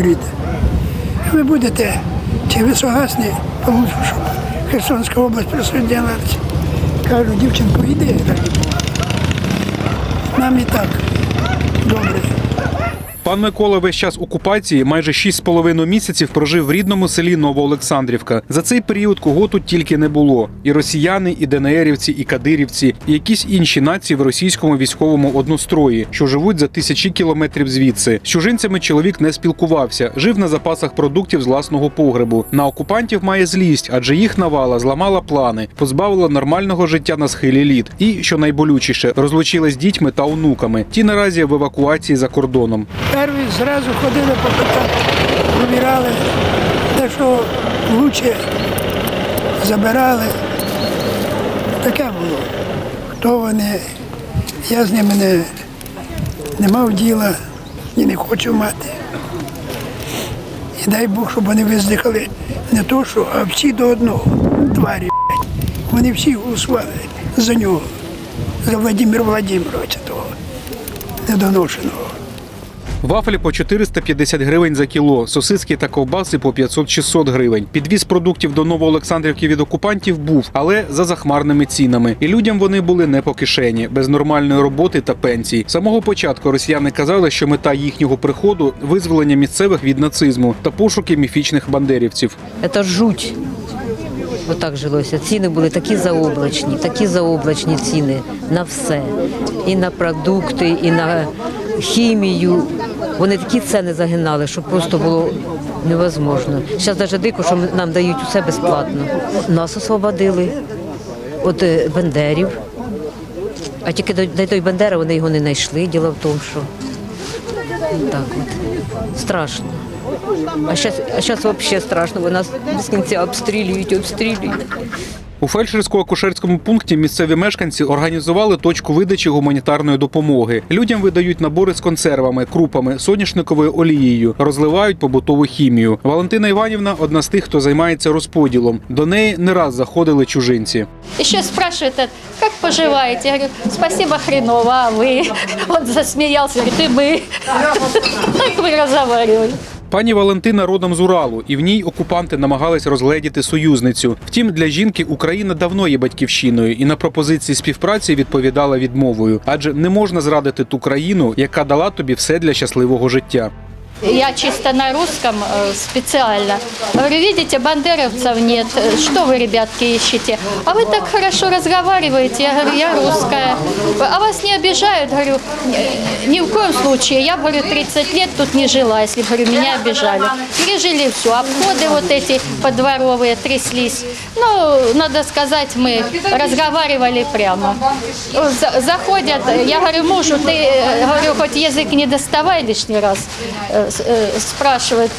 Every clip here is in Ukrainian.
договорити. Ви будете, чи ви согласні, тому що Херсонська область присоединилася. Кажу, дівчинку, йди. Нам і так. Пан Микола весь час окупації майже 6,5 місяців прожив в рідному селі Новоолександрівка. За цей період кого тут тільки не було: і росіяни, і ДНРівці, і кадирівці, і якісь інші нації в російському військовому однострої, що живуть за тисячі кілометрів звідси. З чужинцями чоловік не спілкувався, жив на запасах продуктів з власного погребу. На окупантів має злість, адже їх навала зламала плани, позбавила нормального життя на схилі літ. І що найболючіше, розлучила з дітьми та онуками. Ті наразі в евакуації за кордоном. Зразу ходили по питах, провіряли, те, що лучше забирали. Таке було. Хто вони, я з ними не, не мав діла і не хочу мати. І дай Бог, щоб вони виздихали не то, що, а всі до одного. Тварі. Вони всі голосували за нього, за Владимира Владимировича того недоношеного. Вафлі по 450 гривень за кіло, сосиски та ковбаси по 500-600 гривень. Підвіз продуктів до Новоолександрівки від окупантів був, але за захмарними цінами. І людям вони були не по кишені, без нормальної роботи та пенсій. Самого початку росіяни казали, що мета їхнього приходу визволення місцевих від нацизму та пошуки міфічних бандерівців. Це жуть. Отак жилося. Ціни були такі заоблачні, такі заоблачні ціни на все. І на продукти, і на хімію. Вони такі ціни загинали, що просто було невозможно. Зараз навіть дико, що нам дають усе безплатно. Нас освободили від е, бандерів. А тільки до, той Бандери вони його не знайшли. Діло в тому, що так от. Страшно. А зараз а взагалі страшно, бо нас без кінця обстрілюють, обстрілюють. У фельдшерсько-акушерському пункті місцеві мешканці організували точку видачі гуманітарної допомоги. Людям видають набори з консервами, крупами, соняшниковою олією, розливають побутову хімію. Валентина Іванівна одна з тих, хто займається розподілом. До неї не раз заходили чужинці. Еще спрашивает, э, как поживаете? Я говорю, спасибо, хреново, а вы? Он засмеялся, говорит, и мы. Так мы разговаривали. Пані Валентина родом з Уралу, і в ній окупанти намагались розгледіти союзницю. Втім, для жінки Україна давно є батьківщиною і на пропозиції співпраці відповідала відмовою, адже не можна зрадити ту країну, яка дала тобі все для щасливого життя. Я чисто на русском э, специально. Говорю, видите, бандеровцев нет. Что вы, ребятки, ищете? А вы так хорошо разговариваете. Я говорю, я русская. А вас не обижают? Говорю, «Ни- в коем случае. Я, говорю, 30 лет тут не жила, если, говорю, меня обижали. Пережили все. Обходы вот эти подворовые тряслись. Ну, надо сказать, мы разговаривали прямо. За- Заходят, я говорю, мужу, ты, э, говорю, хоть язык не доставай лишний раз, э, спрашивает.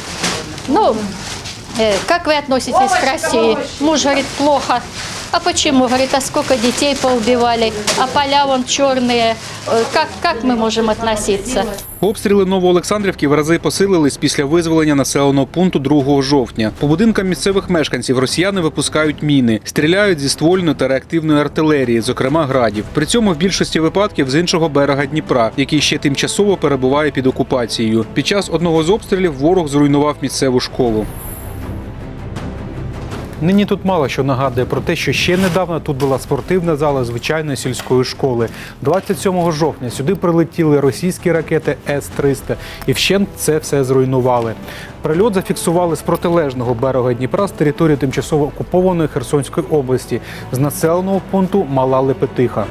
Ну, э, как вы относитесь к России? Муж говорит, плохо. А почему? Говорит, а сколько детей поубивали, а поля вон черные. Э, Как, как мы можем относиться? Обстріли Новоолександрівки в рази посилились після визволення населеного пункту 2 жовтня. По будинкам місцевих мешканців росіяни випускають міни, стріляють зі ствольної та реактивної артилерії, зокрема градів. При цьому в більшості випадків з іншого берега Дніпра, який ще тимчасово перебуває під окупацією. Під час одного з обстрілів ворог зруйнував місцеву школу. Нині тут мало що нагадує про те, що ще недавно тут була спортивна зала звичайної сільської школи. 27 жовтня сюди прилетіли російські ракети С-300 і вщент це все зруйнували. Прильот зафіксували з протилежного берега Дніпра з території тимчасово окупованої Херсонської області з населеного пункту Мала Лепетиха.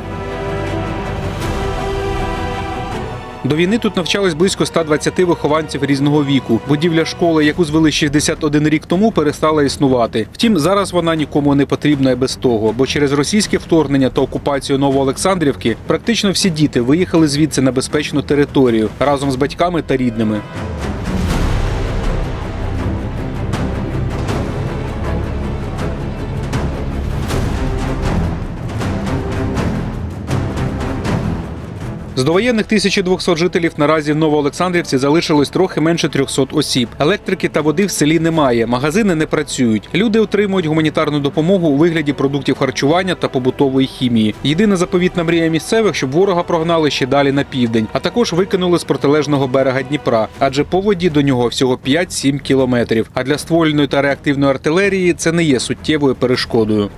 До війни тут навчались близько 120 вихованців різного віку. Будівля школи, яку звели 61 рік тому, перестала існувати. Втім, зараз вона нікому не потрібна і без того, бо через російське вторгнення та окупацію Новоолександрівки практично всі діти виїхали звідси на безпечну територію разом з батьками та рідними. З довоєнних 1200 жителів наразі в Новоолександрівці залишилось трохи менше 300 осіб. Електрики та води в селі немає, магазини не працюють. Люди отримують гуманітарну допомогу у вигляді продуктів харчування та побутової хімії. Єдина заповітна мрія місцевих, щоб ворога прогнали ще далі на південь, а також викинули з протилежного берега Дніпра, адже по воді до нього всього 5-7 кілометрів. А для ствольної та реактивної артилерії це не є суттєвою перешкодою.